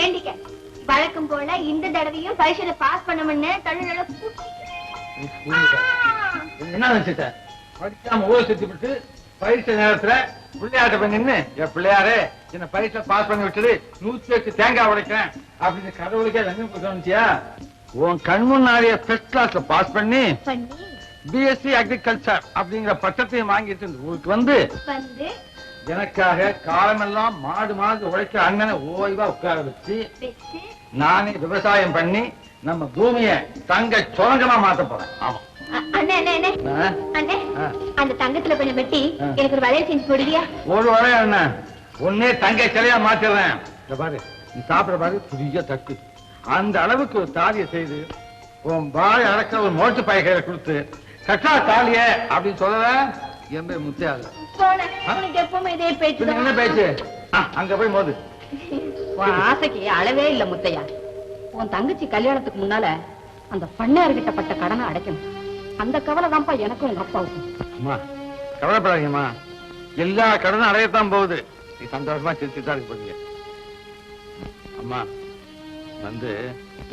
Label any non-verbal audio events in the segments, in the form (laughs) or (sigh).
வேண்டிக்க. வழக்கம் போல இந்த தடவையும் பரீட்சையில பாஸ் பண்ணணும்னு தழுநட என்ன நினைச்சிட்ட? படிக்காம விட்டு பரீட்சை நேரத்துல பிள்ளையாட்ட போய் நின்னு என் பிள்ளையாரே என்ன பரீட்சை பாஸ் பண்ணி விட்டது நூத்தி எட்டு தேங்காய் உடைக்கிறேன். அப்படின்னு கடவுளுக்கே லஞ்சம் கொடுத்தோம்ச்சியா உன் கண் முன்னாடியே ஃபர்ஸ்ட் கிளாஸ்ல பாஸ் பண்ணி பிஎஸ்சி அக்ரிகல்ச்சர் அப்படிங்கிற பட்டத்தையும் வாங்கிட்டு ஊருக்கு வந்து எனக்காக காலமெல்லாம் மாடு மாடு உழைக்க அண்ணனை ஓய்வா உட்கார வச்சு நானே விவசாயம் பண்ணி நம்ம பூமியை தங்க சுரங்கமா மாத்த போறேன். ஆமா. அந்த தங்கத்துல கொஞ்சம் வெட்டி. எனக்கு ஒரு வளையல் செஞ்சு போடுவியா? ஒரு வரை என்ன? உன்னே தங்க சிலையா மாத்திடுறேன். பாரு. நீ சாப்பிடுற பாரு புதிய தட்டு அந்த அளவுக்கு ஒரு தாலியை செய்து உன் பாய் அடக்க ஒரு மோட்டு பைகையில கொடுத்து கட்டா தாலிய அப்படின்னு சொல்லல என் பேர் என்ன பேச்சு? அங்க போய் மோது. உன் ஆசைக்கு அளவே இல்ல முத்தையா. உன் தங்கச்சி கல்யாணத்துக்கு முன்னால அந்த பண்ணையார்கிட்ட பட்ட கடனை அடைக்கணும். அந்த கவலை தான்ப்பா எனக்கும் உங்க அப்பாவுக்கும். அம்மா கவலைப்படாதீங்கம்மா. எல்லா கடனும் அடையத்தான் போகுது. நீ சந்தோஷமா சிரிச்சு தான் இருக்க போறீங்க. அம்மா வந்து.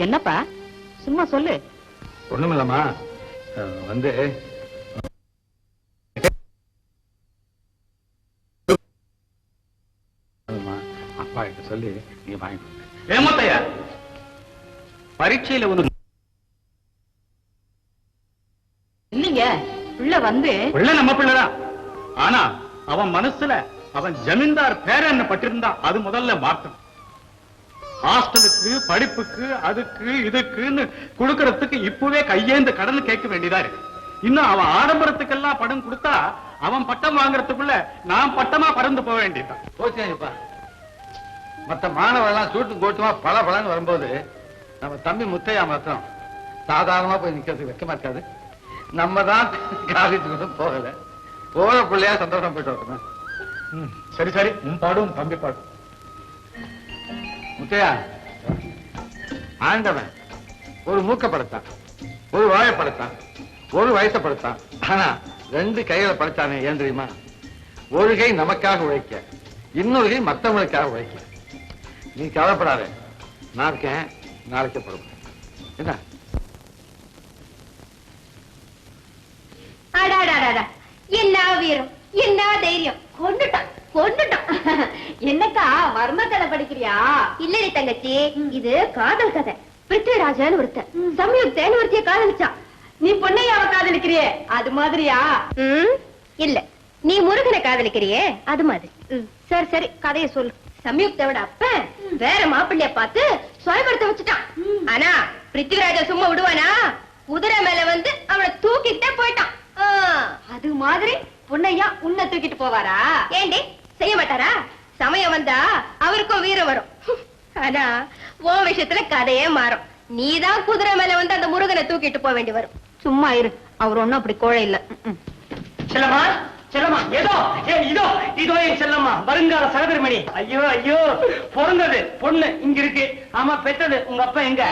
என்னப்பா? சும்மா சொல்லு. ஒண்ணுமில்லம்மா. வந்து. சொல்லி நீங்க வாங்கி. ஏமாத்தையா பரீட்சையில ஒரு இல்லைங்க பிள்ளை வந்து பிள்ளை நம்ம பிள்ளைதான். ஆனா அவன் மனசுல அவன் ஜமீன்தார் பேரன்னு பட்டிருந்தா அது முதல்ல மாற்றணும் ஹாஸ்டலுக்கு படிப்புக்கு அதுக்கு இதுக்குன்னு கொடுக்கறதுக்கு இப்பவே கையேந்த கடன் கேட்க வேண்டியதா இருக்கு. இன்னும் அவன் ஆடம்பரத்துக்கெல்லாம் படம் கொடுத்தா அவன் பட்டம் வாங்குறதுக்குள்ள நான் பட்டமா பறந்து போக வேண்டியதுதான். மத்த மாணவர்கள்லாம் சூட்டு கோட்டுமா பல பலன்னு வரும்போது நம்ம தம்பி முத்தையா மாத்திரம் சாதாரணமா போய் நிக்கிறதுக்கு வெக்கமா இருக்காது. நம்ம தான் காலேஜுக்கு கூட போகல. போற பிள்ளையா சந்தோஷம் போயிட்டு வரணும். சரி சரி. உன் பாடும் தம்பி பாடும். முத்தையா ஆண்டவன் ஒரு மூக்க படைத்தான் ஒரு வாழை படைத்தான் ஒரு வயசை படைத்தான். ஆனா ரெண்டு கைகளை படைத்தானே ஏன் தெரியுமா? ஒரு கை நமக்காக உழைக்க இன்னொரு கை மத்தவங்களுக்காக உழைக்க. நீ கவலைப்படாத. நான் இருக்கேன். நாளைக்கு படும் என்ன? வீரம்? என்ன தைரியம்? கொண்டுட்டான் கொண்டுட்டான் என்னக்கா மர்ம கதை படிக்கிறியா? இல்லடி தங்கச்சி. இது காதல் கதை. பிருத்விராஜன் ஒருத்தன். சம்யுக்தன் ஒருத்திய காதலிச்சான். நீ பொண்ணையாவ காதலிக்கிறியே? அது மாதிரியா? இல்ல. நீ முருகனை காதலிக்கிறியே? அது மாதிரி. சரி சரி. கதையை சொல்லு சம்யுக்தோட அப்பன் வேற மாப்பிள்ளைய பார்த்து சுயப்படுத்த வச்சுட்டான். ஆனா பிருத்திவிராஜ சும்மா விடுவானா? குதிரை மேல வந்து அவனை தூக்கிட்டே போயிட்டான். அது மாதிரி பொண்ணையா உன்னை தூக்கிட்டு போவாரா? ஏண்டி? செய்ய மாட்டாரா? சமயம் வந்தா அவருக்கும் வீரம் வரும். ஆனா உன் விஷயத்துல கதையே மாறும். நீதான் குதிரை மேல வந்து அந்த முருகனை தூக்கிட்டு போக வேண்டி வரும். சும்மா இரு. அவர் ஒண்ணும் அப்படி கோழை இல்ல. செல்லம்மா ஏதோ இதோ இதோ என் செல்லம்மா வருங்கால சகதர்மணி. ஐயோ ஐயோ பிறந்தது பொண்ணு இங்க இருக்கு. ஆமா பெத்தது உங்க அப்பா எங்க?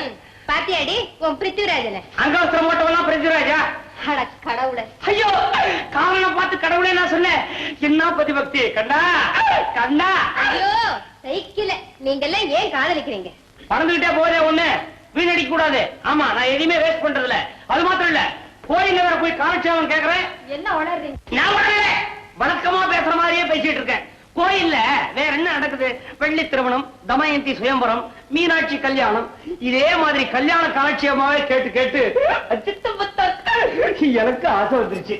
பாத்தியாடி உன் பிருத்திவிராஜனை அங்கவசரம் போட்டவெல்லாம் பிரிஞ்சுராஜா அட கடவுளை. ஐயோ காரணம் பார்த்து கடவுளே நான் சொன்னேன். என்ன பதிபக்தி? கண்டா கண்டா ஐயோ சைக்கிள. நீங்க எல்லாம் ஏன் காதலிக்கிறீங்க? பறந்துகிட்டே போதே ஒண்ணு. வீணடிக்க கூடாது ஆமா நான் எதையுமே வேஸ்ட் பண்றது இல்ல அது மாத்திரம் இல்ல. கோயில்ல வேற போய் காலட்சேபம் கேக்குறேன். என்ன நான் வரல வழக்கமா பேசுற மாதிரியே பேசிட்டு இருக்கேன். கோயில்ல வேற என்ன நடக்குது? வெள்ளி திருமணம் தமயந்தி சுயம்பரம் மீனாட்சி கல்யாணம். இதே மாதிரி கல்யாண காலட்சியமாவே கேட்டு கேட்டு எனக்கு ஆசை வந்துருச்சு.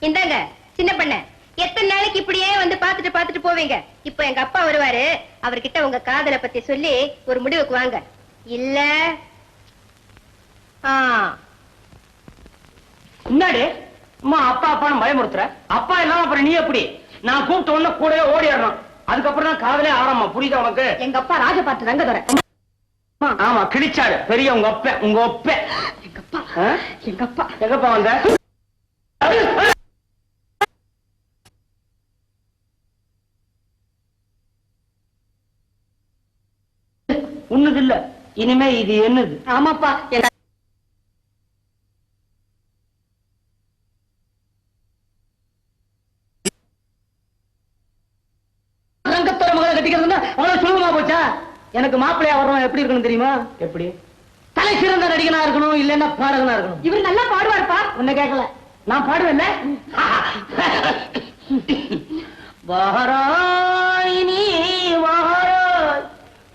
இந்தாங்க சின்ன பண்ண. எத்தனை நாளைக்கு இப்படியே வந்து பாத்துட்டு பாத்துட்டு போவீங்க? இப்போ எங்க அப்பா வருவாரு. அவர்கிட்ட உங்க காதலை பத்தி சொல்லி ஒரு முடிவுக்கு வாங்க. இல்ல? ஆ. முன்னாடி அம்மா அப்பா அப்பான்னு பயமுறுத்துற? அப்பா இல்லாம அப்புறம் நீ எப்படி? நான் கூப்பிட்ட உடனே கூடவே ஓடிடணும் அதுக்கப்புறம் தான் காதலே ஆரம்பம் புரியுதா உனக்கு? எங்க அப்பா ராஜபாட்டு ரங்கதுரை ஆமா கிழிச்சாரு. பெரிய உங்க ஒப்ப உங்க ஒப்ப. எங்க அப்பா? எங்க அப்பா. எங்கப்பா வந்த? உன்னது இல்ல இனிமே இது என்னது? ஆமாப்பா எங்க ரங்கத்தோட மகளை கட்டிக்கிறதுன்னா அவ்வளவு சுலபமா போச்சா எனக்கு மாப்பிள்ளையா வரணும் எப்படி இருக்கணும் தெரியுமா? எப்படி? தலை சிறந்த நடிகனா இருக்கணும் இல்லைன்னா பாடகனா இருக்கணும். இவர் நல்லா பாடுவார்ப்பா. உன்னை கேட்கல. நான் பாடுவேன்ல? வாராய் நீ வாராய்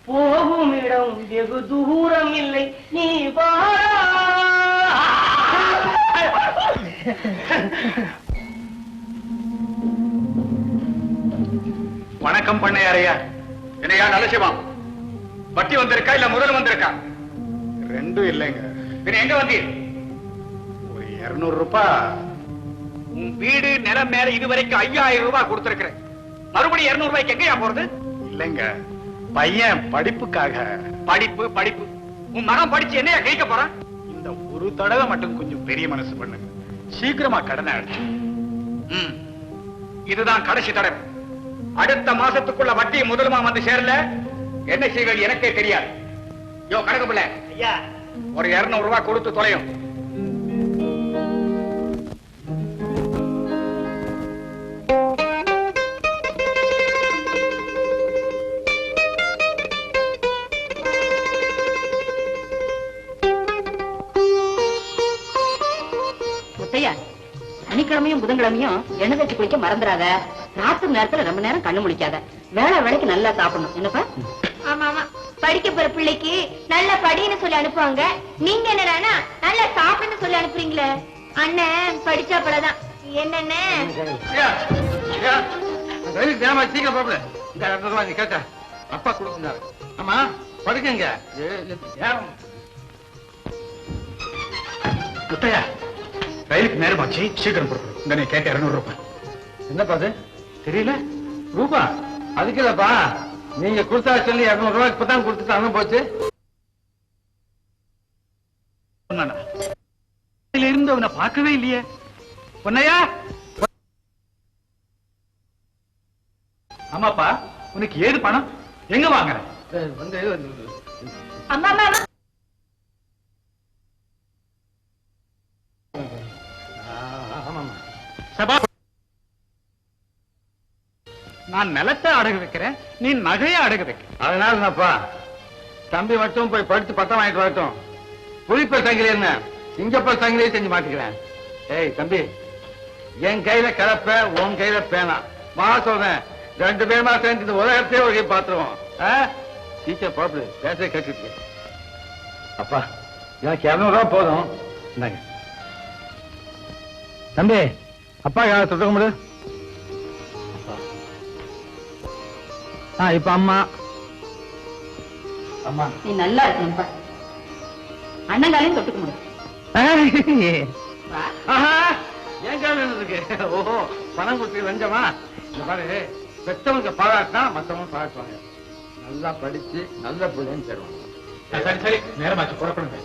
போகும் இடம் வெகு தூரம் இல்லை நீ வாராய். வணக்கம் பண்ணையாரையா. என்னையா நலசிவா வட்டி வந்திருக்கா இல்ல முதல் வந்திருக்கா? ரெண்டும் இல்லைங்க. பின்ன எங்க வந்தீர்? ஒரு இருநூறு ரூபாய் உன் வீடு நிலம் மேல இதுவரைக்கும் ஐயாயிரம் ரூபாய் கொடுத்திருக்கிறேன். மறுபடியும் இருநூறு ரூபாய்க்கு எங்கயா போறது? இல்லைங்க. பையன் படிப்புக்காக. படிப்பு படிப்பு. உன் மகன் படிச்சு என்னையா கேட்க போறான்? இந்த ஒரு தடவை மட்டும் கொஞ்சம் பெரிய மனசு பண்ணுங்க. சீக்கிரமா கடனை அடைச்சு. ம். இதுதான் கடைசி தடவை. அடுத்த மாசத்துக்குள்ள வட்டி முதலுமா வந்து சேரல? என்ன செய்வது எனக்கே தெரியாது. யோ கணக்கு பிள்ளை. ஐயா. ஒரு இருநூறு ரூபாய் கொடுத்து தொலையும். சனிக்கிழமையும் புதன்கிழமையும் எண்ணெய் தேய்ச்சி குளிக்க மறந்துடாத ராத்திரி நேரத்துல ரொம்ப நேரம் கண்ணு முழிக்காத. வேலை வேலைக்கு நல்லா சாப்பிடணும். என்னப்பா? ஆமா ஆமா படிக்க போற பிள்ளைக்கு நல்ல படின்னு சொல்லி அனுப்புவாங்க. நீங்க என்னடானா நல்லா சாப்பிடுன்னு சொல்லி அனுப்புறீங்களே. அண்ணன் படிச்சா போலதான் என்னென்ன சீக்கிரம் பாப்பல. இந்த கேட்ட. அப்பா கொடுக்குறாரு ஆமா படுக்குங்க. ஏ, ஏ, ஏன்? முத்தையா ரயிலுக்கு நேரமாச்சு சீக்கிரம் கொடுக்கணும் இந்த நீ கேட்ட இருநூறு ரூபாய். என்னப்பா அது? தெரியல? ரூபா? அதுக்கு இல்லப்பா. நீங்க கொடுத்தா சொல்லி இருநூறு ரூபாய்க்கு இப்பதான் கொடுத்துட்டு அனுப்ப போச்சு. இருந்து அவனை பார்க்கவே இல்லையே. பொன்னையா? ஆமாப்பா உனக்கு ஏது பணம்? எங்க வாங்குற? வந்து- அம்மா. நான் நிலத்தை அடகு வைக்கிறேன் நீ நகையை அடகு வைக்க. அதனால என்னப்பா? தம்பி மட்டும் போய் படுத்து பட்டம் வாங்கிட்டு வரட்டும். புளிப்ப சங்கிலி என்ன? சிங்கப்ப சங்கிலியை செஞ்சு மாட்டிக்கிறேன். ஏய் தம்பி என் கையில கலப்ப உன் கையில பேனா. வா சொல்றேன். ரெண்டு பேருமா சேர்ந்து இந்த உலகத்தையே ஒரு கை பாத்துருவோம் டீச்சர் பாப்பு பேச கேட்டுட்டு அப்பா எனக்கு இரநூறுவா போதும். இந்தாங்க. தம்பி அப்பா யாரை தொட்டுக்க முடியும்? இப்ப அம்மா. அம்மா. நீ நல்லா இருக்கணும்ப்பா அண்ணங்காலையும் தொட்டுக்க முடியும். என் கால இருக்கு ஓஹோ பணம் கொடுத்து லஞ்சமா இந்த பாரு பெத்தவங்க பாராட்டினா மத்தவங்க பாராட்டுவாங்க. நல்லா படிச்சு நல்ல பிள்ளைன்னு தருவாங்க சரி சரி. நேரமாச்சு புறப்படுங்க.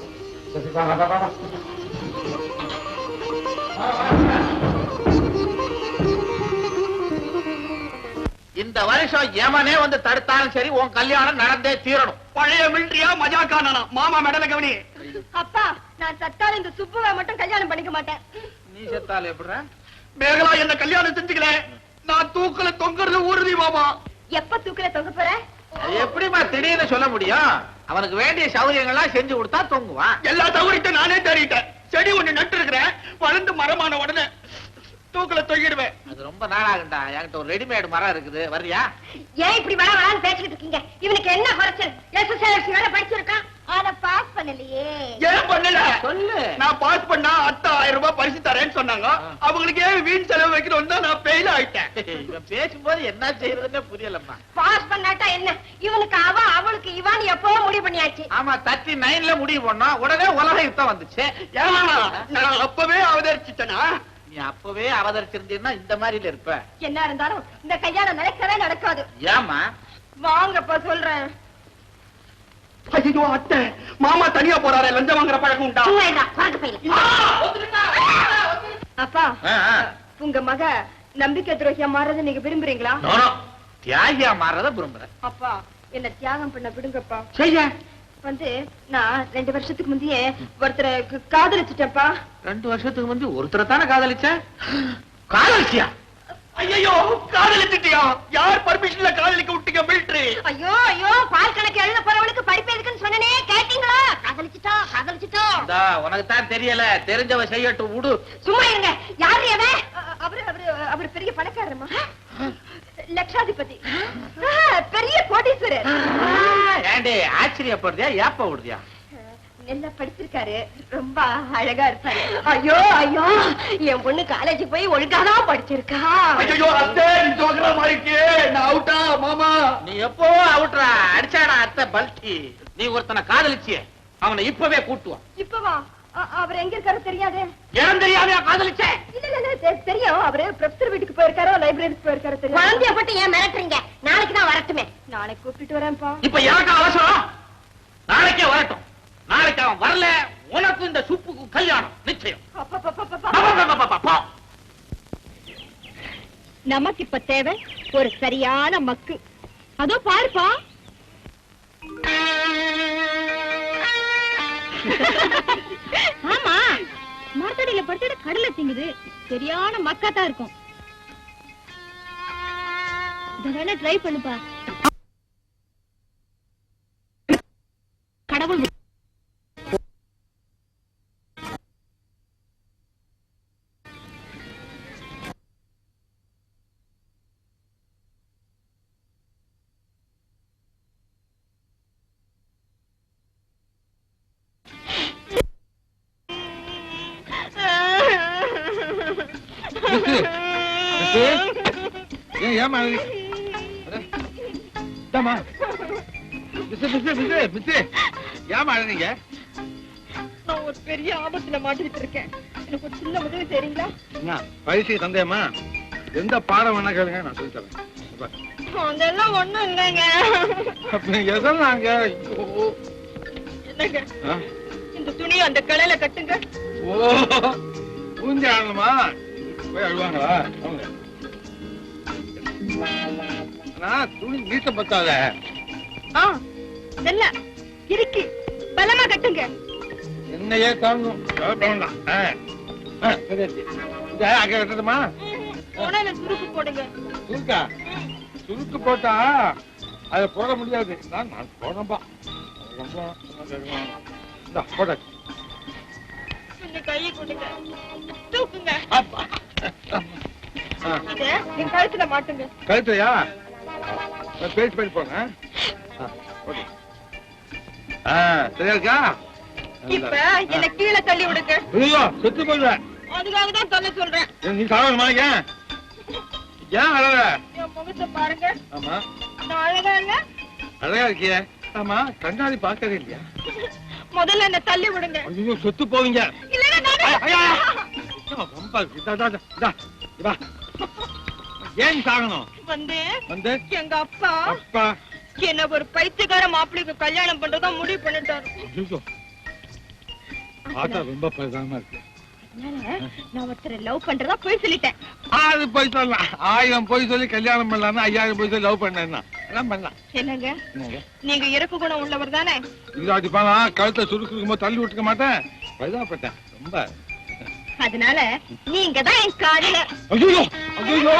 இந்த வருஷம் எவனே வந்து தடுத்தாலும் சரி உன் கல்யாணம் நடந்தே தீரணும். பழைய மில்ட்ரியா மஜாக்கானா மாமா மெடல கவனி. அப்பா நான் சத்தால இந்த சுப்புவை மட்டும் கல்யாணம் பண்ணிக்க மாட்டேன். நீ செத்தால் எப்படிற மேகலா என்ன கல்யாணம் செஞ்சுக்கல. நான் தூக்கல தொங்குறது உறுதி மாமா. எப்ப தூக்கில தொங்க போற? எப்படிமா திடீர்னு சொல்ல முடியும்? அவனுக்கு வேண்டிய சௌகரியங்கள்லாம் செஞ்சு கொடுத்தா தூங்குவான். எல்லா சௌகரியத்தையும் நானே தேடிட்டேன். செடி ஒண்ணு நட்டு இருக்கிறேன். வளர்ந்து மரமான உடனே தூக்கல தொங்கிடுவேன். அது ரொம்ப நாளாகுண்டா என்கிட்ட ஒரு ரெடிமேட் மரம் இருக்குது. வர்றியா? ஏன் இப்படி வள வளன்னு பேசிக்கிட்டு இருக்கீங்க? இவனுக்கு என்ன குறைச்சல்? எஸ்எஸ்எல்சி வேற படிச்சிருக்கான். அத பாஸ் பண்ணலையே. ஏன் பண்ணல? சொல்லு. நான் பாஸ் பண்ணா அத்தை ஆயிரம் ரூபாய் பரிசு தரேன்னு சொன்னாங்க. அவங்களுக்கு ஏன் வீண் செலவு வைக்கணும் தான் நான் ஃபெயில் ஆயிட்டேன். (laughs) இவன் பேசும்போது என்ன செய்யறதுன்னு புரியலம்மா. பாஸ் பண்ணாட்டா என்ன? இவனுக்கு அவ அவளுக்கு இவான் எப்போ முடிவு பண்ணியாச்சு. ஆமா தர்ட்டி நைன்ல முடிவு பண்ணோம். உடனே உலக யுத்தம் வந்துச்சு. நான் அப்பவே அவதரிச்சிட்டனா? நீ அப்பவே அவதரிச்சிருந்தீன்னா இந்த மாதிரில இருப்ப. என்ன இருந்தாலும் இந்த கல்யாணம் நடக்கவே நடக்காது. ஏமா வாங்கப்பா சொல்றேன். ஐயோ அத்தை மாமா தனியா போறாரு லஞ்சம் வாங்குற பழக்கம் உண்டா. அப்பா உங்க மக நம்பிக்கை துரோகியா மாறது நீங்க விரும்புறீங்களா? தியாகியா மாறத விரும்புறேன். அப்பா என்ன தியாகம் பண்ண விடுங்கப்பா. செய்ய. வந்து நான் ரெண்டு வருஷத்துக்கு முந்தையே ஒருத்தரை காதலிச்சுட்டேன்ப்பா. ரெண்டு வருஷத்துக்கு முந்தி ஒருத்தரை தானே காதலிச்ச? காதலிச்சியா? ஐயோ காதலிச்சிட்டியா? யார் பர்மிஷன்ல காதலிக்க விட்டீங்க மிலிட்டரி ஐயோ ஐயோ பால் கணக்கு எழுத போறவளுக்கு படிப்பு எதுக்குன்னு சொன்னனே கேட்டீங்களா? காதலிச்சுட்டோம் காதலிச்சுட்டோம் உனக்கு தான் தெரியல. தெரிஞ்சவ செய்யட்டும் விடு. சும்மா இருங்க. யாரு அவரு அவரு அவர் பெரிய பணக்காரமா லட்சாதிபதி. பெரிய கோடீஸ்வரர். ஏண்டி ஆச்சரியப்படுறியா ஏப்ப விடுறியா நல்லா படிச்சிருக்காரு? ரொம்ப அழகா இருப்பாரு. ஐயோ ஐயோ என் பொண்ணு காலேஜ் போய் ஒழுங்காதான் படிச்சிருக்கா. ஐயோ அத்தை நீ மாறிட்டியே நான் அவுட்டா மாமா? நீ எப்போ அவுட்ரா அடிச்சாடா அத்தை பல்டி நீ ஒருத்தனை காதலிச்சியே. அவனை இப்பவே கூட்டுவான் இப்பவா? அவர் எங்க இருக்காரு தெரியாதே. இடம் தெரியாமையா காதலிச்சே? இல்ல இல்ல, தெரியும். அவரு ப்ரொஃபசர் வீட்டுக்கு போயிருக்காரோ லைப்ரரிக்கு போயிருக்காரோ தெரியும் குழந்தைய பட்டு ஏன் மிரட்டுறீங்க? நாளைக்கு தான் வரட்டுமே. நாளைக்கு கூப்பிட்டு வரேன்ப்பா. இப்ப எனக்கு அவசரம் நாளைக்கே வரட்டும். நாளைக்கு அவன் வரல. உனக்கு இந்த சுப்புக்கு கல்யாணம். நிச்சயம். நமக்கு இப்ப தேவை ஒரு சரியான மக்கு. அதோ பாருப்பா. (laughs) ஆமா மரத்தடியில படுத்துட்டு கடலை திங்குது. சரியான மக்காத்தான் இருக்கும். ட்ரை பண்ணுப்பா. அழுறீங்க? நான் ஒரு பெரிய ஆபத்துல மாட்டிட்டு இருக்கேன் எனக்கு ஒரு சின்ன உதவி செய்றீங்களா? என்ன, பரிசு தந்தேம்மா? எந்த பாடம் வேணா கேளுங்க நான் சொல்லி தரேன். இப்ப. அதெல்லாம் ஒண்ணும் இல்லைங்க. என்னங்க? இந்த துணியை அந்த கலையில கட்டுங்க. ஓ போய் அழுவாங்களா? துணி நீட்ட பத்தாத. நல்ல இருக்கு பலமா கட்டுங்க. என்னையே தாங்கும் அங்க கட்டணுமா சுருக்கு போடுங்க. சுருக்கா? சுருக்கு போட்டா அதை போட முடியாது. நான் நான் போனப்பா. கொஞ்சம் கையை கொடுங்க. தூக்குங்க. அப்பா. இத என் கழுத்துல மாட்டுங்க. கழுத்தையா பேசி பண்ணி போங்க. ஆ, சரியா இருக்கா? இப்ப என்ன கீழே தள்ளி விடுங்க. ஐயோ செத்து போயிடுவேன். அதுக்காக தான் சொல்றேன். ஏன் நீ சாகணுமா ஏன் ஏன் அழக முகத்தை பாருங்க. ஆமா. நான் அழகா இல்ல? அழகா இருக்கியே. ஆமா கண்ணாடி பார்க்கவே இல்லையா? முதல்ல என்ன தள்ளி விடுங்க. ஐயோ செத்து போவீங்க. நானே- ஏன் சாகணும்? வந்து. வந்து. எங்க அப்பா. அப்பா. என்ன ஒரு பைத்தியக்கார மாப்பிள்ளைக்கு கல்யாணம் பண்றதா முடிவு பண்ணிட்டாரு. பார்த்தா ரொம்ப பரிதாபமா இருக்கு. அதனால நான் ஒருத்தரை லவ் பண்றதா போய் சொல்லிட்டேன். அது போய் சொல்லலாம். ஆயிரம் போய் சொல்லி கல்யாணம் பண்ணலாம்னா ஐயாயிரம் போய் சொல்லி லவ் எல்லாம் பண்ணலாம். என்னங்க? நீங்க இறக்கு குணம் உள்ளவர் தானே? இல்லாட்டி பண்ணலாம் கழுத்தை சுருக்கும் போது தள்ளி விட்டுக்க மாட்டேன். பரிதாபப்பட்டேன். ரொம்ப. அதனால நீங்க தான் என் காதலர். ஐயோ ஐயோ.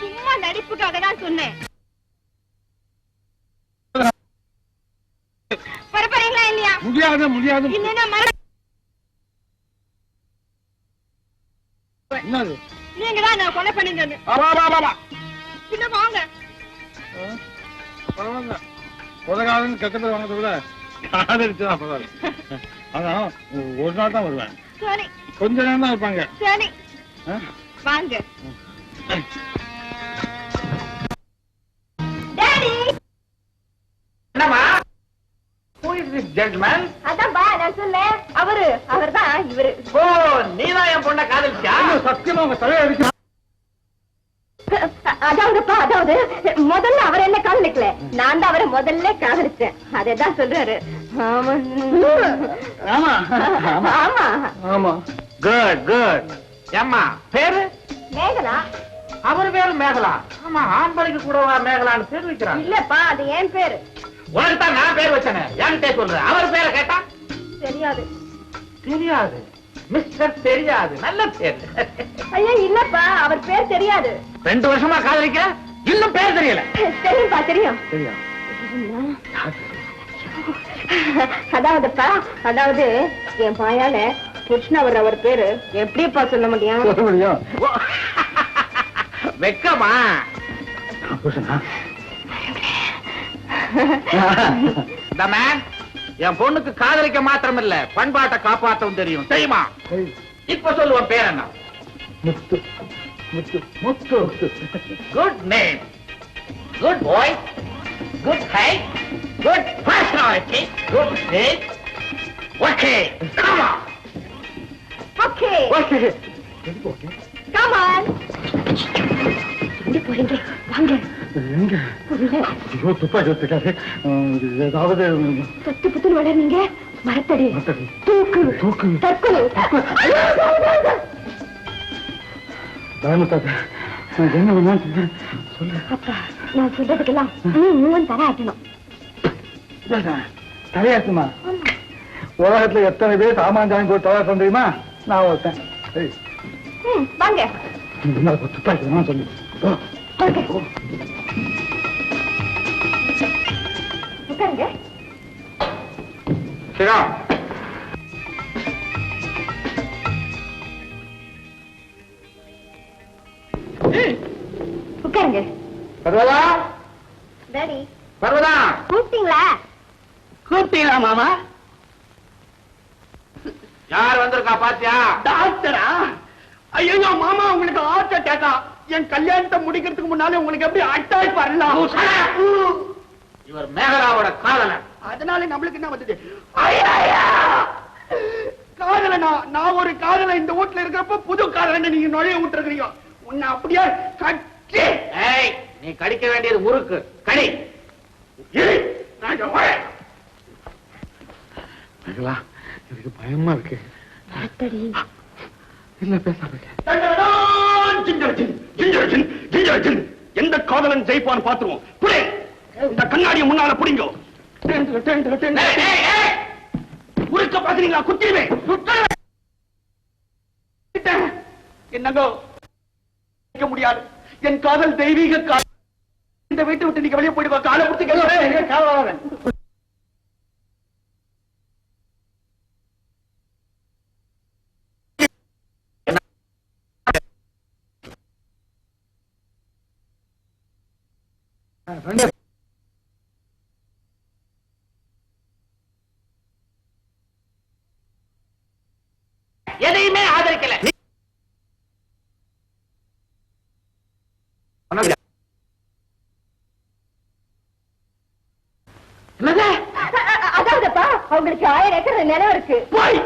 சும்மா நடிப்புக்காக தான் சொன்னேன். பரப்பறீங்களா இல்லையா? முடியாது முடியாது. இல்லைன்னா மர என்னது? நீங்க தான் நான் கொலை வா. பின்ன வாங்க. பரவாயில்ல. உலகாலன்னு கெட்ட பேர் வாங்கறத விட காதலிச்சுதான் பரவாயில்ல (laughs) அதான் ஒரு நாள் தான் வருவேன். சரி. கொஞ்ச நேரம் தான் இருப்பாங்க. சரி? வாங்க. டாடி என்னம்மா? Who is this gentleman? அதான் பா நான் சொல்ல அவரு அவர்தான் இவரு. ஓ நீதான் என் பொண்ணை காதலிச்சா சத்தியமா உங்க தலையை அடிக்க அதாவது முதல்ல அவர் என்ன காதலிக்கல நான் தான் அவரை முதல்ல காதலிச்சேன் அதேதான் சொல்றாரு. ஆமா. ஆமா. ஆமா. ஆமா. குட் குட் ஏம்மா பேரு? மேகலா. அவர் பேரு மேகலா. ஆமா ஆம்பளைக்கு கூட மேகலான்னு பேர் வைக்கிறாங்க. இல்லப்பா அது என் பேரு. உனக்கு தான் நான் பேர் வச்சேனே. என்கிட்ட சொல்றேன் அவர் பேரை கேட்டா? தெரியாது. தெரியாது. மிஸ்டர் தெரியாது. நல்ல பேர். ஐயா இல்லப்பா அவர் பேர் தெரியாது. ரெண்டு வருஷமா காதலிக்க இன்னும் பேர் தெரியல. தெரியும்பா தெரியும். அதாவதுப்பா அதாவது என் பாயால கிருஷ்ணவர் அவர் பேரு எப்படிப்பா சொல்ல முடியும்? சொல்ல முடியும். வெக்கமா? என் பொண்ணுக்கு காதலிக்க மாத்திரம் இல்ல பண்பாட்டை காப்பாற்றவும் தெரியும்? தெரியுமா. இப்ப சொல்லுவேன் பேர் என்ன? Muthu. Muthu Muthu good name good boy good height good personality good hat okay comma okay okay come on எங்க போறீங்க. வாங்க. எங்க ஐயோ துப்பாக்கி வச்சுக்காரு ஏதாவது தொட்டு புத்துன்னு வளர்ந்தீங்க மரத்தடி. தூக்கு. தூக்கு. தற்கொலை. பயமுத்தாத நான் என்ன வேணாலும் சொல்லு. அப்பா நான் சொல்றதுக்கெல்லாம் ம், ம், தர ஆட்டணும். தலையாட்டுமா? உலகத்துல எத்தனை பேர் சாமான் போட்டு தலையாட்டம் தெரியுமா நான் ஒருத்தன். வாங்க. என்ன துப்பாக்கி வேணாம் சொல்லு. உட்காருங்க. வந்திருக்கா பாத்தியா? டாக்டரா? ஐயோ மாமா உங்களுக்கு ஹார்ட் அட்டாக்கா என் கல்யாணத்தை முடிக்கிறதுக்கு முன்னாலே உங்களுக்கு எப்படி அட்டாக் வரலாம்? இவர் மேகலாவோட காதலன் அதனால நம்மளுக்கு என்ன வந்தது? காதலனா நான் ஒரு காதலன் இந்த வீட்டுல இருக்கிறப்ப புது காதலன் நீங்க நுழைய விட்டுருக்கீங்க உன்னை அப்படியே கட்டி! ஏய் நீ கடிக்க வேண்டியது முறுக்கு. கடி! எனக்கு பயமா இருக்கு. மரத்தடி இல்ல பேசாம. எந்த காதலன் ஜெயிப்பான்னு பாத்துருவோம் புடி! இந்த கண்ணாடியை முன்னால புடிங்க. முறுக்க பாக்குறீங்களா சுட்டுவேன். என்னங்கோ? முடியாது. என் காதல் தெய்வீக காதல் இந்த வீட்டை விட்டு நீங்க வெளியே போயிடுவா காலை பிடிச்சி எதையுமே ஆதரிக்கல. அதாவதுப்பா அவங்களுக்கு ஆயிரம் ஏக்கர் நிலம் இருக்கு. பொய்!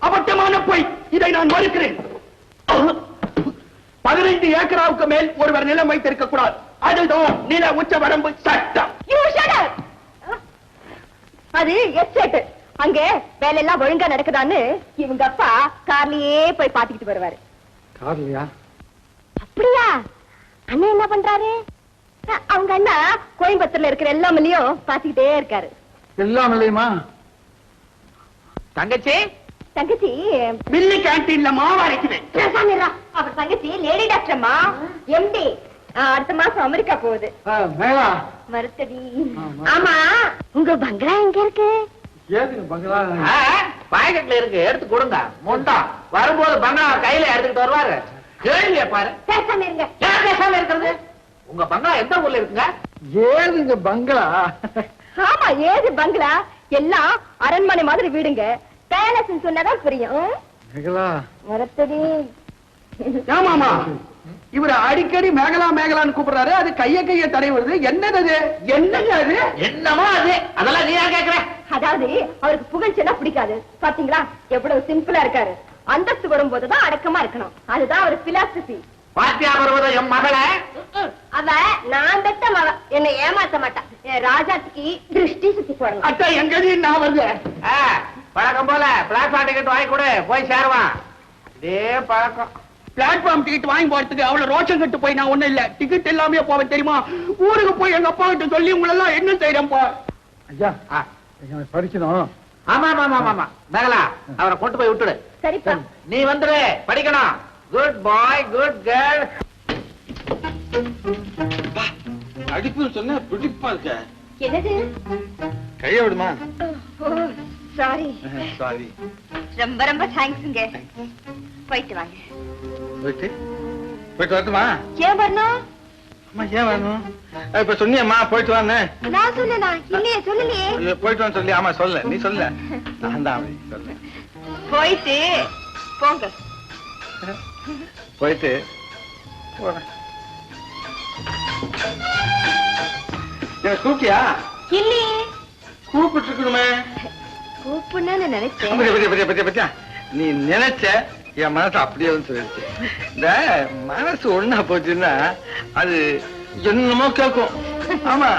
அபத்தமான பொய்! இதை நான் மறுக்கிறேன். பதினைந்து ஏக்கராவுக்கு மேல் ஒருவர் நிலம் வைத்திருக்க கூடாது. அதுதான் நில உச்ச வரம்பு சட்டம்! அது எஸ்டேட் அங்க வேலையெல்லாம் ஒழுங்கா நடக்குதான்னு இவங்க அப்பா கார்லயே போய் பாத்துக்கிட்டு வருவாரு. காதலியா அப்படியா? அண்ணன் என்ன பண்றாரு? அவங்க அண்ணா கோயம்புத்தூர்ல இருக்கிற எல்லா மில்லையும் பாத்துக்கிட்டே இருக்காரு. எல்லாம் இல்லையுமா தங்கச்சி? தங்கச்சி மில்லி கேன்டீன்ல மாவு இருடா. அவர் தங்கச்சி லேடி டாக்டர்மா எம்டி அடுத்த மாசம் அமெரிக்கா போகுது. மறுத்தடி. ஆமா. ஆமா. உங்க பங்களா எங்க இருக்கு? பாக்கெட்ல இருக்கு. எடுத்து கொடுங்க. முண்டா வரும்போது பங்களா கையில எடுத்துக்கிட்டு வருவாரு. கேள்விய பாரு. பேசாம இருங்க. ஏன் பேசாம இருக்கிறது? உங்க பங்களா எந்த ஊர்ல இருக்குங்க? ஏதுங்க பங்களா? ஆமா ஏது பங்களா? எல்லாம் அரண்மனை மாதிரி வீடுங்க. பேலஸ் சொன்னதான் புரியும். மரத்தடி ஏமாமா இவர் அடிக்கடி மேகலா மேகலான்னு கூப்பிடுறாரு. அது கைய கைய தடவுறது என்னது அது? என்னங்க அது? என்னமோ அது? அதெல்லாம் நீ ஏன் கேக்குற? அதாவது அவருக்கு புகழ்ச்சினா பிடிக்காது. பாத்தீங்களா? எவ்வளவு சிம்பிளா இருக்காரு. அந்தஸ்து வரும்போதுதான் அடக்கமா இருக்கணும். அதுதான் அவர் பிலாசபி பாத்தியா பருவதம் என் மகளை? அவ நான் பெத்த மவ. என்னை ஏமாத்த மாட்டா. என் ராஜாத்துக்கு திருஷ்டி சுத்தி போடணும். அட்டா எங்கடி நான் வருது பழக்கம் போல பிளாட்ஃபார்ம் டிக்கெட் வாங்கி கொடு. போய் சேருவான். இதே பழக்கம். பிளாட்ஃபார்ம் டிக்கெட் வாங்கி போறதுக்கு அவ்வளவு ரோஷம் கட்டு போய் நான் ஒண்ணும் இல்ல. டிக்கெட் எல்லாமே போவேன் தெரியுமா? ஊருக்கு போய் எங்க அப்பா கிட்ட சொல்லி உங்களெல்லாம் என்ன செய்யறேன்ப்பா ஐயா படிக்கணும். ஆமா ஆமா ஆமா ஆமா. மேகலா அவரை கொண்டு போய் விட்டுடு. சரிப்பா. நீ வந்துரு படிக்கணும். குட் பாய் குட் கேர்ள் அடிப்புன்னு சொன்னா பிடிப்பா இருக்க. என்னது? கைய விடுமா? சாரி சாரி (laughs) ரொம்ப ரொம்ப தேங்க்ஸுங்க போயிட்டு வாங்க. போயிட்டு. போயிட்டு வரட்டுமா? ஏன் வரணும் அம்மா ஏன் வரணும் அஹ், இப்ப சொன்னியம்மா போயிட்டு வான்னு. நான் சொன்னா இல்லையே சொல்லலையே. ஐயோ, போயிட்டு வான்னு சொல்லி ஆமா சொல்ல. நீ சொல்ல. நான் தான் அவனை சொல்ல. போயிட்டு போங்க. போயிட்டு போறேன். என்ன கூப்பிட்டியா? இல்லையே. கூப்பிட்டு இருக்கணுமே நினைச்சேன். நீ நினைச்ச என் மனசு அப்படியே வந்து சொல்லிடுச்சு. இந்த மனசு ஒண்ணா போச்சுன்னா அது என்னமோ கேட்கும் ஆமா.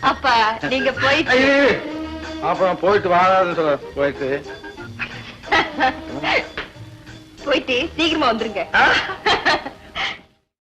அப்பா நீங்க போயிட்டு. அப்புறம் போயிட்டு வாடான்னு சொல்ல போயிட்டு. போயிட்டு சீக்கிரமா வந்துருங்க?